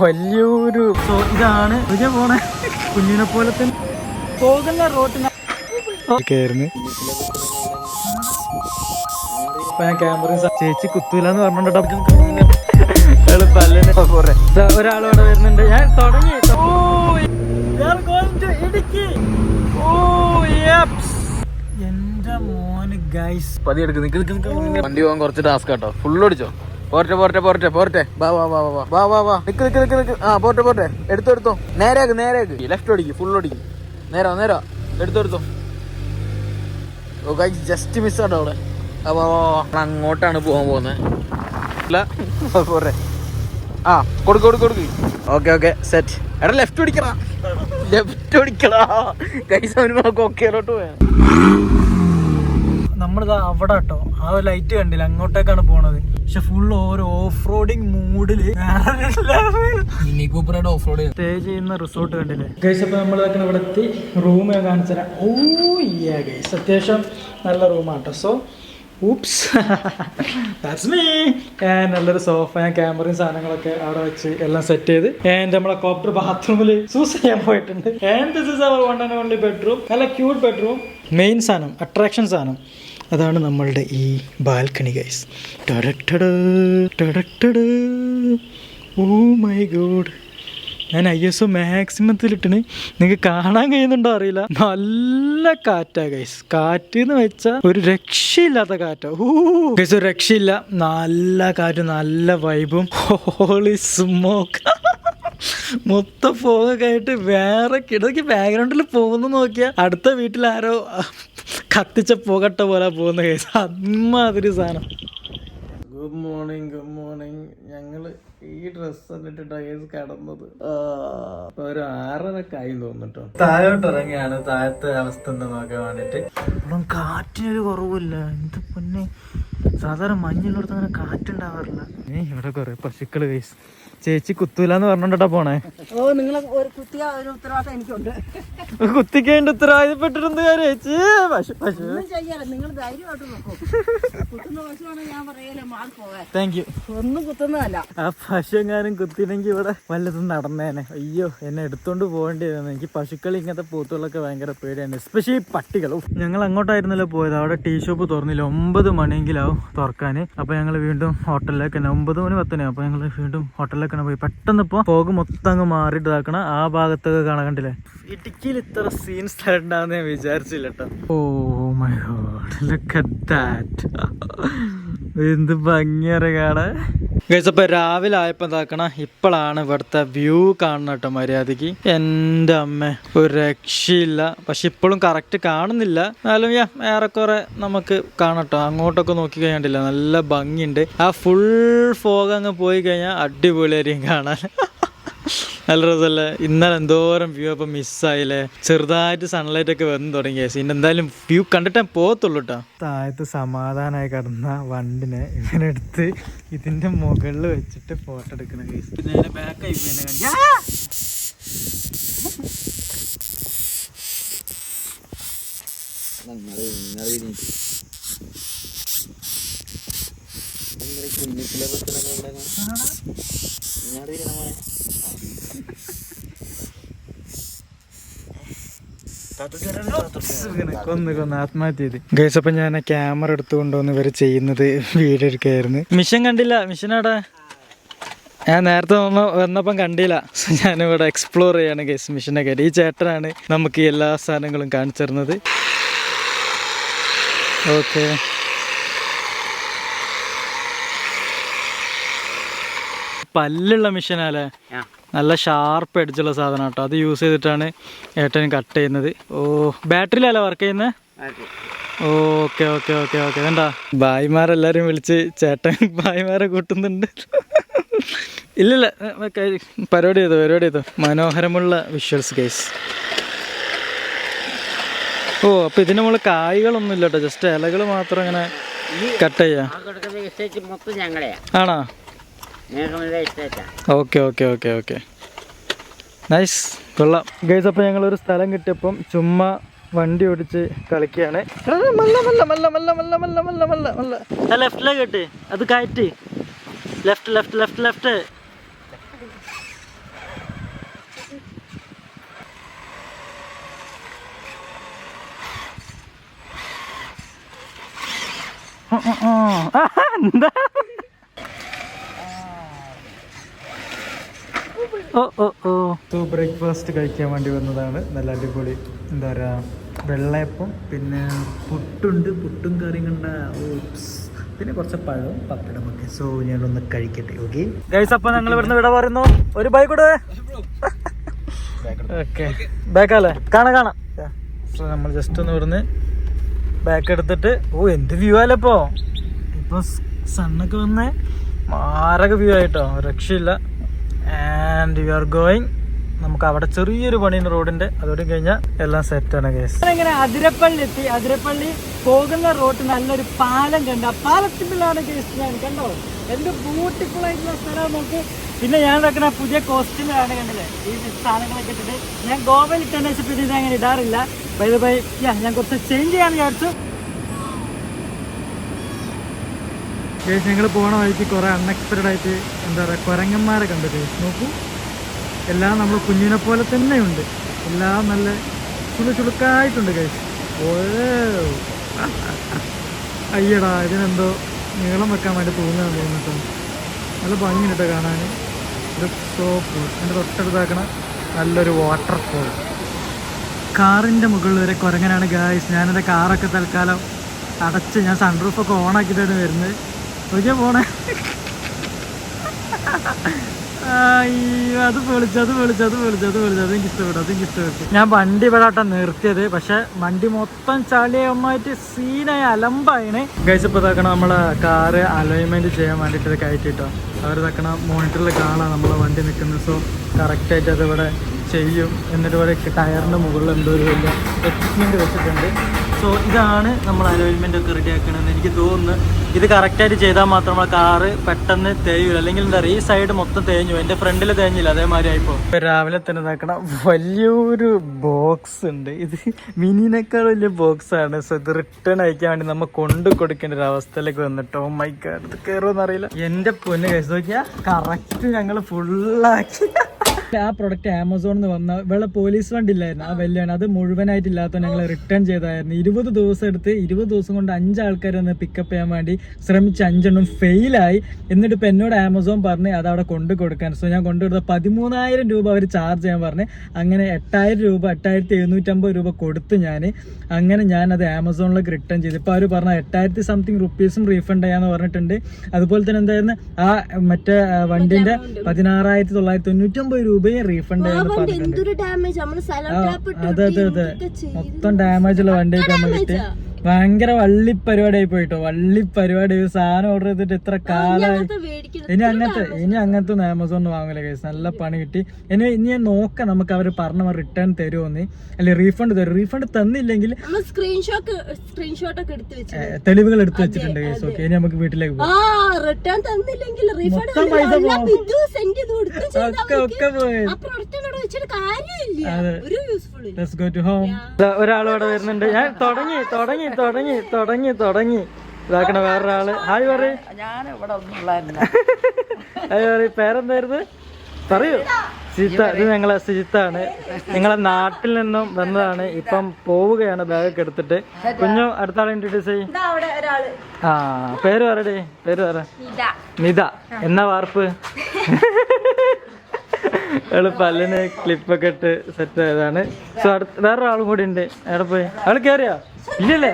വലിയൊരു ഇതാണ് ഇതൊക്കെ പോണേ. കുഞ്ഞിനെ പോലെ തന്നെ. പോകുന്ന റോട്ടിന് ഞാൻ ക്യാമറ ചേച്ചി കുത്തൂലെന്ന് എന്ന് പറഞ്ഞോട്ടോ പല്ലിന് പോരെ. ഒരാളോടെ വരുന്നുണ്ട്. ഞാൻ തുടങ്ങി. ഓ, ഇടുക്കി. ഓ. എന്റെ മോന് ഗൈസ് പതി എടുക്കുന്നു നിക്ക് നിക്ക് നിക്ക്. വണ്ടി പോകാൻ കുറച്ച് ടാസ്ക് കേട്ടോ ഫുള്ള് ഓടിച്ചോ പോരട്ടെ പോരട്ടെ പോരട്ടെ പോരട്ടെ. വാ വാ വാ വാ വാ വാ വാ. നിക്ക് നിക്ക് നിക്ക് നിക്ക്. ആ പോരട്ടെ പോരട്ടെ. എടുത്തോ എടുത്തോ. നേരേക്ക് നേരാക്ക് ലെഫ്റ്റ് ഓടിക്ക് ഫുൾ ഓടിക്ക് നേരോ നേരോ എടുത്തോ എടുത്തോ. ഓ കൈ ജസ്റ്റ് മിസ് ആട്ടോ അവിടെ. അങ്ങോട്ടാണ് പോകാൻ പോകുന്നത് ആ കൊടുക്ക് കൊടുക്ക് കൊടുക്ക്. ഓക്കെ ഓക്കെ സെറ്റ് എടാ ലെഫ്റ്റ് ഓടിക്കടാ ലെഫ്റ്റ് ഓടിക്കടാ കൈസ് അവന് കൊക്കയിലോട്ട് പോയാ. നമ്മളിതാ അവിടെ കേട്ടോ ആ ലൈറ്റ് കണ്ടില്ല? അങ്ങോട്ടേക്കാണ് പോണത്. പക്ഷെ ഫുൾ ഓരോ ഓഫ് റോഡിങ് മൂഡിൽ മിനി ഓഫ് റോഡ് സ്റ്റേ ചെയ്യുന്ന റിസോർട്ട് കണ്ടില്ലേ? ഗൈസ് അപ്പൊ നമ്മൾ ഇതൊക്കെ ഇവിടെ എത്തി. റൂം ഞാൻ കാണിച്ചു തരാം. ഓ യാ ഗൈസ് അത്യാവശ്യം നല്ല റൂമാട്ടോ സോ ഊപ്സ് ദാറ്റ്സ് മീ നല്ലൊരു സോഫ ക്യാമറയും സാധനങ്ങളൊക്കെ അവിടെ വെച്ച് എല്ലാം സെറ്റ് ചെയ്ത്. ആൻഡ് നമ്മളെ കോപ്റ്റർ ബാത്റൂമിൽ ചൂസ് ചെയ്യാൻ പോയിട്ടുണ്ട്. And this is our one and only bedroom നല്ല ക്യൂട്ട് ബെഡ്റൂം മെയിൻ സാധനം അട്രാക്ഷൻ സാധനം. അതാണ് നമ്മളുടെ ഈ balcony guys oh my god. ഞാൻ ഐ എസ് ഒ മാക്സിമത്തിലിട്ടിന്. നിങ്ങൾക്ക് കാണാൻ കഴിയുന്നുണ്ടോ അറിയില്ല. നല്ല കാറ്റാ ഗൈസ് കാറ്റ് എന്ന് വെച്ചാൽ ഒരു രക്ഷയില്ലാത്ത കാറ്റാ. ഓ ഗൈസ് ഒരു രക്ഷയില്ല. നല്ല കാറ്റും നല്ല വൈബും. ഹോളി സ്മോക്ക് മൊത്തം ഫോഗൊക്കെ ആയിട്ട് വേറെ കിടക്കി ബാക്ക്ഗ്രൗണ്ടിൽ പോകുന്നു നോക്കിയാൽ അടുത്ത വീട്ടിൽ ആരോ കത്തിച്ച പുകട്ട പോലെ പോകുന്ന കേസ്. അമ്മാതിരി സാധനം. ഗുഡ് മോർണിംഗ് ഗുഡ് മോർണിംഗ് ഞങ്ങൾ ഈ ഡ്രസ് എന്നിട്ട് കേസ് കടന്നത് ഒരു ആറരക്ക് ആയി തോന്നിട്ടോ താഴോട്ട് ഇറങ്ങിയാണ് താഴത്തെ അവസ്ഥ എന്താ നോക്കാൻ വേണ്ടിട്ട് കാറ്റിനൊരു കുറവില്ല. എന്ത് പൊന്നെ? സാധാരണ മഞ്ഞുള്ളിടത്ത് അങ്ങനെ കാറ്റുണ്ടാവാറില്ല. ഏ ഇവിടെ കുറെ പശുക്കൾ കൈസ് ചേച്ചി കുത്തൂലെന്ന് പറഞ്ഞോണ്ടാ പോണേ. ഓ നിങ്ങൾ ഒരു കുത്തിയ ഒരു ഉത്തരവാദിത്തം എനിക്കുണ്ട്. കുത്തിക്കേണ്ട ഉത്തരവാദിത്തപ്പെട്ടിട്ടുണ്ട് ഞാൻ ചേച്ചി. പശു പശു. ചെയ്യാല നിങ്ങൾ ധൈര്യമായിട്ട് നോക്കൂ. കുത്തുന്ന പശുവാണ് ഞാൻ പോകാൻ. താങ്ക് യു ഒന്നും കുത്തുന്നതല്ല. ആ പശു എങ്ങാനും കുത്തിനെങ്കിൽ ഇവിടെ വല്ലതും നടന്നേനെ. അയ്യോ എന്നെ എടുത്തോണ്ട് പോകേണ്ടി വരുന്നത് എനിക്ക് പശുക്കൾ ഇങ്ങനത്തെ പൂത്തുകളൊക്കെ ഭയങ്കര പേടിയാണ് എസ്പെഷ്യലി പട്ടികളും. ഞങ്ങൾ അങ്ങോട്ടായിരുന്നല്ലോ പോയത്. അവിടെ ടീ ഷോപ്പ് തുറന്നില്ല. ഒമ്പത് മണിയെങ്കിലാവും തുറക്കാൻ. അപ്പൊ ഞങ്ങൾ വീണ്ടും ഹോട്ടലിലേക്ക് തന്നെ. ഒമ്പത് മണി പത്തനെ അപ്പൊ ഞങ്ങൾ വീണ്ടും ഹോട്ടലിലേക്ക് തന്നെ പോയി. പെട്ടെന്ന് ഇപ്പൊ പോക് മൊത്തം അങ്ങ് മാറിയിട്ട് ആ ഭാഗത്തൊക്കെ കാണാൻ കണ്ടില്ലേ? ഇടുക്കിയിൽ ഇത്ര സീൻ സ്ഥലം വിചാരിച്ചില്ല oh my god look that എന്ത് ഭംഗിയറ കാണാൻ. ഗൈസ് അപ്പൊ രാവിലെ ആയപ്പോ എന്താക്കണ? ഇപ്പോഴാണ് ഇവിടുത്തെ വ്യൂ കാണുന്ന കേട്ടോ മര്യാദയ്ക്ക് എന്റെ അമ്മ ഒരു രക്ഷയില്ല. പക്ഷെ ഇപ്പോഴും കറക്റ്റ് കാണുന്നില്ല. എന്നാലും ഏറെക്കുറെ നമുക്ക് കാണട്ടോ അങ്ങോട്ടൊക്കെ നോക്കി കഴിഞ്ഞിട്ടില്ല. നല്ല ഭംഗിയുണ്ട്. ആ ഫുൾ ഫോഗ് അങ്ങ് പോയി കഴിഞ്ഞാൽ അടിപൊളിയായിരിക്കും കാണാൻ. നല്ല രസമല്ലേ? ഇന്നലെ എന്തോരം വ്യൂ അപ്പം മിസ്സായില്ലേ ചെറുതായിട്ട് സൺലൈറ്റ് ഒക്കെ വന്നു തുടങ്ങിയ സീൻ എന്തായാലും വ്യൂ കണ്ടിട്ടേ പോകത്തുള്ളൂ കേട്ടോ താഴത്ത് സമാധാനമായി കടന്ന വണ്ടിനെ ഇവനെടുത്ത് ഇതിന്റെ മുകളിൽ വെച്ചിട്ട് ഫോട്ടോ എടുക്കണ കേസ് ബാക്കായി കൊന്ന് കൊന്ന് ആത്മഹത്യ ചെയ്ത് ഗൈസ് അപ്പൊ ഞാൻ ക്യാമറ എടുത്തുകൊണ്ടുവന്ന് ഇവർ ചെയ്യുന്നത് വീഡിയോ എടുക്കായിരുന്നു മിഷൻ കണ്ടില്ല. മിഷനാടാ ഞാൻ നേരത്തെ വന്ന വന്നപ്പം കണ്ടില്ല. ഞാനിവിടെ എക്സ്പ്ലോർ ചെയ്യാണ് ഗൈസ് മിഷനെ കാര്യം ഈ ചേട്ടനാണ് നമുക്ക് എല്ലാ സാധനങ്ങളും കാണിച്ചു തരുന്നത്. ഓക്കെ പല്ലുള്ള മെഷീനാല്ലേ നല്ല ഷാർപ്പ് അടിച്ചുള്ള സാധനം കേട്ടോ. അത് യൂസ് ചെയ്തിട്ടാണ് ഏട്ടൻ കട്ട് ചെയ്യുന്നത്. ഓ ബാറ്ററിയിലല്ല വർക്ക് ചെയ്യുന്നത് ഓക്കെ ഓക്കെ ഓക്കെ ഓക്കെ. വേണ്ട ഭായിമാരെല്ലാരും വിളിച്ച് ചേട്ടൻ ഭായിമാരെ കൂട്ടുന്നുണ്ട്. ഇല്ലില്ല പരിപാടി ചെയ്തോ പരിപാടി ചെയ്തോ? മനോഹരമുള്ള വിഷ്വൽസ് കേസ് ഓ അപ്പൊ ഇതിന് നമ്മൾ കായ്കളൊന്നും ഇല്ല കേട്ടോ. ജസ്റ്റ് ഇലകൾ മാത്രം ഇങ്ങനെ കട്ട് ചെയ്യാ. ആണോ? Okay okay okay okay nice കൊള്ളാം ഗൈസ് അപ്പോൾ ഒരു സ്ഥലം കിട്ടിയപ്പം ചുമ്മാ വണ്ടി ഓടിച്ച് കളിക്കുകയാണ് മല്ല മല്ല മല്ല മല്ല മല്ല മല്ല മല്ല മല്ല മല്ല കേട്ട് അത് കയറ്റ് ലെഫ്റ്റ് ലെഫ്റ്റ് ലെഫ്റ്റ് ലെഫ്റ്റ് എന്താ സോ ബ്രേക്ക്ഫാസ്റ്റ് കഴിക്കാൻ വേണ്ടി വന്നതാണ്. നല്ല അടിപൊളി എന്താ പറയുക വെള്ളയപ്പം പിന്നെ പുട്ടുണ്ട് പുട്ടും കറിയും കണ്ട ഓപ്സ്. പിന്നെ കുറച്ച് പഴവും പപ്പടം ഒക്കെ. സോ ഞാനൊന്ന് കഴിക്കട്ടെ ഓക്കെ ഗൈസ് അപ്പൊ ഞങ്ങൾ ഇവിടുന്ന് വിട പറയുന്നു. ഒരു ബൈക്ക് കൂടെ ഓക്കെ ബാക്കല്ലേ കാണാം കാണാം. സോ നമ്മൾ ജസ്റ്റ് ഒന്ന് ഇവിടുന്ന് ബാക്ക് എടുത്തിട്ട് ഓ എന്ത് വ്യൂ അല്ലേ ഇപ്പോ. ഇപ്പൊ സണ്ണൊക്കെ വന്നേ മാരക വ്യൂ ആയിട്ടോ. രക്ഷയില്ല. ആൻഡ് യു ആർ ഗോയിങ് നമുക്ക് അവിടെ ചെറിയൊരു പണിയുണ്ട് റോഡിന്റെ അതോടെ കഴിഞ്ഞാൽ എല്ലാം സെറ്റ് ആണ് കേസ് ഇങ്ങനെ അതിരപ്പള്ളി എത്തി അതിരപ്പള്ളി പോകുന്ന റോഡ് നല്ലൊരു പാലം കണ്ട. പാലത്തിലാണ് കേസ് ഞാൻ കണ്ടോ? എന്ത് ബ്യൂട്ടിഫുൾ ആയിട്ടുള്ള സ്ഥലം നോക്ക്. പിന്നെ ഞാൻ വെക്കുന്ന പുതിയ കോസ്റ്റ്യൂമിലാണ് കണ്ടില്ലേ? ഈ സാധനങ്ങളൊക്കെ ഇട്ടിട്ട്. ഞാൻ ഗോവയിൽ ഇട്ടെന്ന് വെച്ചപ്പോൾ ഇത് അങ്ങനെ ഇടാറില്ല. ബൈ ബൈ ഞാൻ കുറച്ച് ചേഞ്ച് ചെയ്യാൻ വിചാരിച്ചു. ഞങ്ങൾ പോണ വഴിക്ക് കുറെ അൺഎക്സ്പെക്റ്റഡ് ആയിട്ട് എന്താ പറയുക കുരങ്ങന്മാരെ കണ്ടത് നോക്കൂ. എല്ലാം നമ്മൾ കുഞ്ഞിനെ പോലെ തന്നെയുണ്ട്. എല്ലാം നല്ല ചുളു ചുളുക്കായിട്ടുണ്ട് കഴിച്ച് ഓ അയ്യടാ ഇതിനെന്തോ നീളം വെക്കാൻ വേണ്ടി തോന്നുകയാണ് തോന്നിട്ടോ നല്ല ഭംഗിയുണ്ട് കാണാൻ സോപ്പ് എന്റെ തൊട്ടടുത്താക്കണ നല്ലൊരു വാട്ടർഫോൾ കാറിന്റെ മുകളിൽ വരെ കുരങ്ങനാണ് ഗായ്സ് ഞാനെന്റെ കാറൊക്കെ തൽക്കാലം അടച്ച് ഞാൻ സൺറൂഫൊക്കെ ഓണാക്കിയിട്ടാണ് വരുന്നത്. നോക്കിയാ പോണേ? അയ്യോ അത് പൊളിച്ചു അത് പൊളിച്ചു അത് പൊളിച്ചു അത് പൊളിച്ചു. അതെനിക്ക് ഇഷ്ടപ്പെട്ടു അതെനിക്ക് ഇഷ്ടപ്പെട്ടു ഞാൻ വണ്ടി ഇവിടെ ആട്ടാ നിർത്തിയത്. പക്ഷെ വണ്ടി മൊത്തം ചളിയമ്മായിട്ട് സീനായി അലമ്പായിന് കഴിച്ചപ്പോൾ തക്കണം നമ്മളെ കാറ് അലൈൻമെന്റ് ചെയ്യാൻ വേണ്ടിയിട്ട് കയറ്റിട്ടോ അവർ തക്കണ മോണിറ്ററിൽ കാണാം നമ്മളെ വണ്ടി നിൽക്കുന്നത്. സോ കറക്റ്റായിട്ട് അത് ഇവിടെ ചെയ്യും. എന്നിട്ട് ഇവിടെ ടയറിന്റെ മുകളിൽ എന്തോ ഒരു വലിയ എക്വിപ്മെന്റ് വെച്ചിട്ടുണ്ട്. സോ ഇതാണ് നമ്മൾ അലോയിൻമെന്റ് ഒക്കെ റെഡി ആക്കണമെന്ന് എനിക്ക് തോന്നുന്നു. ഇത് കറക്റ്റായിട്ട് ചെയ്താൽ മാത്രം നമ്മളെ കാറ് പെട്ടെന്ന് തേയൂല. അല്ലെങ്കിൽ എന്താ പറയുക ഈ സൈഡ് മൊത്തം തേഞ്ഞു എന്റെ ഫ്രണ്ടിൽ തേഞ്ഞില്ല അതേമാതിരി ആയിപ്പോ. ഇപ്പൊ രാവിലെ തന്നെ നോക്കണം. വലിയൊരു ബോക്സ് ഉണ്ട്. ഇത് മിനിനേക്കാൾ വലിയ ആണ്. സോ ഇത് റിട്ടേൺ അയക്കാൻ വേണ്ടി നമ്മൾ കൊണ്ടു കൊടുക്കേണ്ട ഒരു അവസ്ഥയിലേക്ക് വന്നിട്ടോ. മൈ കാർഡ് ഇത് കയറുമെന്ന് അറിയില്ല എന്റെ പൊന്ന് കഴിച്ചു നോക്കിയാൽ കറക്റ്റ് ഞങ്ങൾ ഫുള്ളാക്കി ആ പ്രൊഡക്റ്റ് ആമസോണിൽ എന്ന് വന്ന വെള്ള പോലീസ് വണ്ടി ഇല്ലായിരുന്നു ആ വെല്ലാണ് അത് മുഴുവനായിട്ട് ഇല്ലാത്ത ഞങ്ങൾ റിട്ടേൺ ചെയ്തായിരുന്നു. ഇരുപത് ദിവസം എടുത്ത് ഇരുപത് ദിവസം കൊണ്ട് അഞ്ച് ആൾക്കാർ ഒന്ന് പിക്കപ്പ് ചെയ്യാൻ വേണ്ടി ശ്രമിച്ച് അഞ്ചെണ്ണം ഫെയിലായി എന്നിട്ട് ഇപ്പം എന്നോട് ആമസോൺ പറഞ്ഞ് അത് അവിടെ കൊണ്ടു കൊടുക്കാൻ. സോ ഞാൻ കൊണ്ടുകൊടുത്ത പതിമൂന്നായിരം രൂപ അവർ ചാർജ് ചെയ്യാൻ പറഞ്ഞ് അങ്ങനെ എട്ടായിരം രൂപ എട്ടായിരത്തി എഴുന്നൂറ്റമ്പത് രൂപ കൊടുത്ത് ഞാൻ അങ്ങനെ ഞാൻ അത് ആമസോണിലേക്ക് റിട്ടേൺ ചെയ്തു. ഇപ്പോൾ അവർ പറഞ്ഞ എട്ടായിരത്തി സംതിങ് റുപ്പീസും റീഫണ്ട് ചെയ്യാന്ന് പറഞ്ഞിട്ടുണ്ട്. അതുപോലെ തന്നെ എന്തായിരുന്നു? ആ മറ്റേ വണ്ടിന്റെ വണ്ടിന്റെ പതിനാറായിരത്തി തൊള്ളായിരത്തി തൊണ്ണൂറ്റൊമ്പത് രൂപയും റീഫണ്ട് അതെ അതെ അതെ. മൊത്തം ഡാമേജ് ഉള്ള വണ്ടി നമുക്ക് ഭയങ്കര വള്ളി പരിപാടിയായി പോയിട്ടോ. വള്ളി പരിപാടി ഒരു സാധനം ഓർഡർ ചെയ്തിട്ട് എത്ര കാലമായി ഇനി അങ്ങനത്തെ ഇനി അങ്ങനത്തെ ഒന്നും ആമസോണിൽ വാങ്ങില്ല കേസ് നല്ല പണി കിട്ടി. ഇനി ഇനി ഞാൻ നോക്കാം. നമുക്ക് അവർ പറഞ്ഞ റിട്ടേൺ തരുമോന്ന് അല്ലെ റീഫണ്ട് തരും റീഫണ്ട് തന്നില്ലെങ്കിൽ നമ്മൾ സ്ക്രീൻഷോട്ട് സ്ക്രീൻഷോട്ട് ഒക്കെ എടുത്ത് വെച്ചു തെളിവുകൾ എടുത്ത് വെച്ചിട്ടുണ്ട് കേസ് ഓക്കെ ഇനി നമുക്ക് വീട്ടിലേക്ക് പോകാം ആ റിട്ടേൺ തന്നില്ലെങ്കിൽ റീഫണ്ട് മൊത്തം പൈസ സെൻഡ് ചെയ്ത് കൊടുത്ത് ചെയ്താൽ ഒക്കെ ഒക്കെ പോയി. ആ പ്രൊഡക്റ്റ് അവിടെ കാര്യമില്ല. ഒരു യൂസ്ഫുൾ ഇല്ല. ലെറ്റ്സ് ഗോ ടു ഹോം ഒരാൾ ഇവിടെ വരുന്നുണ്ട്. ഞാൻ തുടങ്ങി തുടങ്ങി. തുടങ്ങി തുടങ്ങി തുടങ്ങി. ഇതാക്കണ വേറൊരാൾ. ഹായ് പറയ്. ഞാൻ ഇവിടെ ഹായ് പറയ് പേരെന്തായിരുന്നു? പറയൂ. സിജിത്ത ഇത് ഞങ്ങളെ സിജിത്താണ് നിങ്ങളെ നാട്ടിൽ നിന്നും വന്നതാണ്. ഇപ്പം പോവുകയാണ് ബാഗൊക്കെ എടുത്തിട്ട്. കുഞ്ഞു അടുത്ത ആളെ ഇൻട്രൊഡ്യൂസ് ചെയ്യും ആ പേര് പറയടേ പേര് പറ. നിത. എന്നാ വാർപ്പ്? അവൾ പല്ലിന് ക്ലിപ്പൊക്കെ ഇട്ട് സെറ്റ് ആയതാണ്. സോ അടുത്ത് വേറൊരാളും കൂടി ഉണ്ട്. അവിടെ പോയി? അവൾ കേറിയോ? ഇല്ലല്ലേ?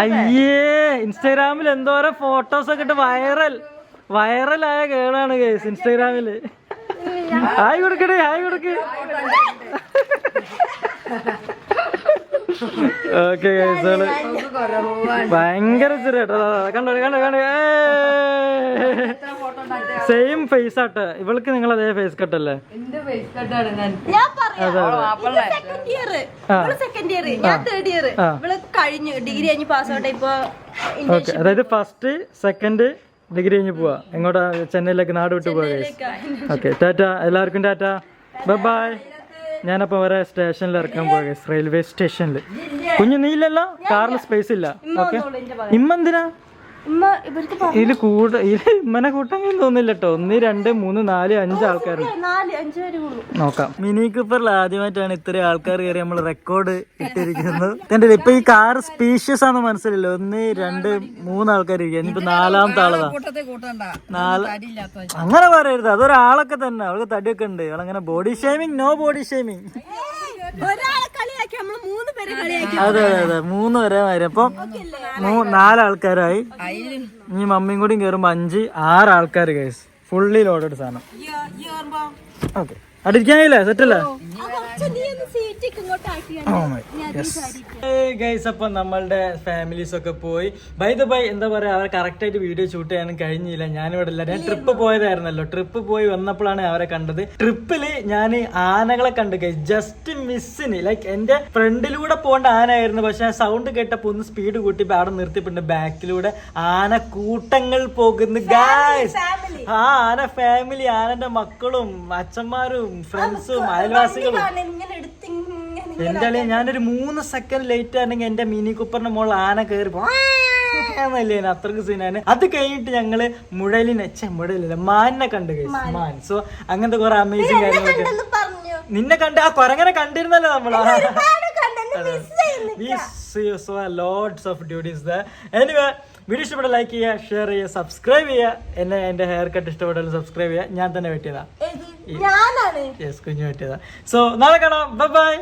അയ്യേ ഇൻസ്റ്റാഗ്രാമിൽ എന്തോരം ഫോട്ടോസ് ഒക്കെ ഇട്ട് വൈറൽ വൈറലായ കേളാണ് കേസ് ഇൻസ്റ്റാഗ്രാമിൽ ഹായ് കൊടുക്കടേ ഹായ് കൊടുക്ക് ഓക്കെ കേസുകൾ ഭയങ്കര കണ്ടോ കണ്ടോ കണ്ടോ. സെയിം ഫേസ് ആട്ടെ. ഇവൾക്ക് നിങ്ങൾ അതേ ഫേസ് കട്ടല്ലേ ഞാൻ. പറയാം. സെക്കൻഡ് ഇയർ ഇവൾ സെക്കൻഡ് ഇയർ ഞാൻ തേർഡ് ഇയർ ആ. ഇവൾ ഡിഗ്രി കഴിഞ്ഞ് പാസ് ഔട്ട് ഇപ്പൊ അതായത് ഫസ്റ്റ് സെക്കൻഡ് ഡിഗ്രി കഴിഞ്ഞ് പോവാ. എങ്ങോട്ടാ? ചെന്നൈയിലേക്ക് നാട് വിട്ടു പോവാ ഓക്കെ ടാറ്റ എല്ലാവർക്കും ടാറ്റ ബൈ ബൈ ഞാനപ്പോൾ വരെ സ്റ്റേഷനിൽ ഇറക്കാൻ ഗൈസ് റെയിൽവേ സ്റ്റേഷനിൽ കുഞ്ഞു നീ ഇല്ലല്ലോ കാറിൽ സ്പേസ് ഇല്ല. ഓക്കെ ഇമ്മെന്തിനാ ഇതിൽ കൂട്ട ഇതിൽ ഇമ്മനെ കൂട്ടാൻ തോന്നില്ല കേട്ടോ ഒന്ന് രണ്ട് മൂന്ന് നാല് അഞ്ച് പേര് നോക്കാം. മിനി കൂപ്പറിൽ ആദ്യമായിട്ടാണ് ഇത്രയും ആൾക്കാർ കയറി നമ്മൾ റെക്കോർഡ് ഇട്ടിരിക്കുന്നത്. കണ്ടില്ല ഇപ്പൊ ഈ കാർ സ്പീഷ്യസ് ആണെന്ന് മനസ്സിലല്ലോ ഒന്ന് രണ്ട് മൂന്ന് ആൾക്കാർ ഇരിക്കുക ഇനിയിപ്പോ നാലാമത്തെ ആളതാ നാല് അങ്ങനെ പറയരുത്. അതൊരാളൊക്കെ തന്നെ. അവൾക്ക് തടിയൊക്കെ ഉണ്ട്. അവളങ്ങനെ body shaming no body shaming ഒരാളെ കളിയാക്കി നമ്മൾ മൂന്ന് പേര് കളിയാക്കി. അതെ അതെ അതെ. മൂന്ന് വരെ മാറി അപ്പം നാലാൾക്കാരായി. ഇനി മമ്മിയും കൂടി കയറുമ്പോ അഞ്ച് ആറ് ആൾക്കാർ കേസ് ഫുള്ളി ലോഡഡ് സാധനം ഓക്കെ അടിക്കാനില്ല സെറ്റല്ലേ ഗൈസ് അപ്പൊ നമ്മളുടെ ഫാമിലീസ് ഒക്കെ പോയി. ബൈ ദ ബൈ എന്താ പറയാ അവരെ കറക്റ്റ് ആയിട്ട് വീഡിയോ ഷൂട്ട് ചെയ്യാനും കഴിഞ്ഞില്ല. ഞാനിവിടെ ഇല്ല. ഞാൻ ട്രിപ്പ് പോയതായിരുന്നല്ലോ. ട്രിപ്പ് പോയി വന്നപ്പോഴാണ് അവരെ കണ്ടത്. ട്രിപ്പിൽ ഞാൻ ആനകളെ കണ്ടു ഗൈസ് ജസ്റ്റ് മിസ്സിന് ലൈക്ക് എന്റെ ഫ്രണ്ടിലൂടെ പോകേണ്ട ആനയായിരുന്നു. പക്ഷെ സൗണ്ട് കേട്ടപ്പോ ഒന്ന് സ്പീഡ് കൂട്ടി അവിടെ നിർത്തിപ്പിണ്ട് ബാക്കിലൂടെ ആന കൂട്ടങ്ങൾ പോകുന്നു ഗൈസ് ആ ആന ഫാമിലി ആനന്റെ മക്കളും അച്ഛന്മാരും ഫ്രണ്ട്സും അയൽവാസികളും. ഇങ്ങനെ എടുത്ത് ഇങ്ങനെ എന്റെ അളിയ ഞാനൊരു മൂന്ന് സെക്കൻഡ് ലേറ്റ് ആണെങ്കിൽ എന്റെ മിനി കുപ്പറിന്റെ മുകളിൽ ആന കയറി എന്നല്ലേ അത്രയ്ക്ക് സീനാണ് അത് കഴിഞ്ഞിട്ട് ഞങ്ങൾ മുഴലിനെ ചെ മുഴലില്ല മാനിനെ കണ്ടു guys. മാൻ. സോ അങ്ങനത്തെ കുറെ അമേസിങ് കാര്യങ്ങളൊക്കെ. നിന്നെ കണ്ട് ആ കൊരങ്ങനെ കണ്ടിരുന്നല്ലോ നമ്മളാ. കണ്ടെന്ന് ഓഫ് ചെയ്യുന്നു എനിവേ വീഡിയോ ഇഷ്ടപ്പെട്ട ലൈക്ക് ചെയ്യുക ഷെയർ ചെയ്യുക സബ്സ്ക്രൈബ് ചെയ്യുക. എന്നെ എന്റെ ഹെയർ കട്ട് ഇഷ്ടപ്പെട്ടാൽ സബ്സ്ക്രൈബ് ചെയ്യുക. ഞാൻ തന്നെ വെട്ടിയതാ. യെസ് കുഞ്ഞു വെട്ടിയതാ. സോ നാളെ കാണാം. Bye bye